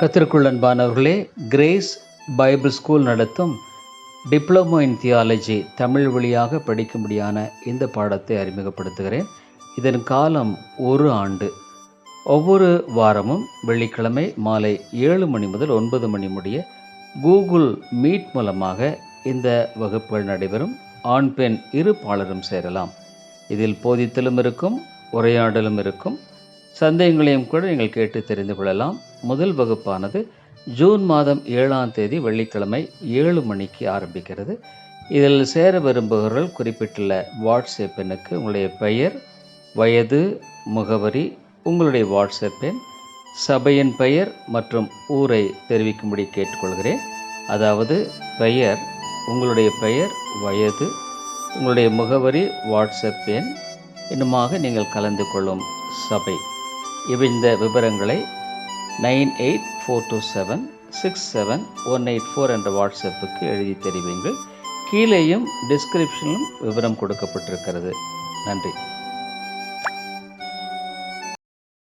கத்திற்குள் அன்பானவர்களே grace bible school நடத்தும் diploma in theology Tamil வழியாக படிக்கும்படியான இந்த பாடத்தை அறிமுகப்படுத்துகிறேன். இதன் காலம் ஒரு ஆண்டு. ஒவ்வொரு வாரமும் வெள்ளிக்கிழமை மாலை ஏழு மணி முதல் ஒன்பது மணி முடிய கூகுள் மீட் மூலமாக இந்த வகுப்புகள் நடைபெறும். ஆண் பெண் இரு பாலரும் சேரலாம். இதில் போதித்தலும் இருக்கும் உரையாடலும் இருக்கும். சந்தேகங்களையும் கூட நீங்கள் கேட்டு தெரிந்து கொள்ளலாம். முதல் வகுப்பானது ஜூன் மாதம் ஏழாம் தேதி வெள்ளிக்கிழமை ஏழு மணிக்கு ஆரம்பிக்கிறது. இதில் சேர விரும்புகிறவர்கள் குறிப்பிட்டுள்ள வாட்ஸ்அப் எண்ணுக்கு உங்களுடைய பெயர் வயது முகவரி உங்களுடைய வாட்ஸ்அப் எண் சபையின் பெயர் மற்றும் ஊரை தெரிவிக்கும்படி கேட்டுக்கொள்கிறேன். அதாவது பெயர் உங்களுடைய பெயர் வயது உங்களுடைய முகவரி வாட்ஸ்அப் எண் இன்னுமாக நீங்கள் கலந்து கொள்ளும் சபை. இந்த விவரங்களை nine eight four two seven six seven one eight four என்ற வாட்ஸ்அப்புக்கு எழுதி தெரிவிங்கள். கீழேயும் டிஸ்கிரிப்ஷனிலும் விவரம் கொடுக்கப்பட்டிருக்கிறது. நன்றி.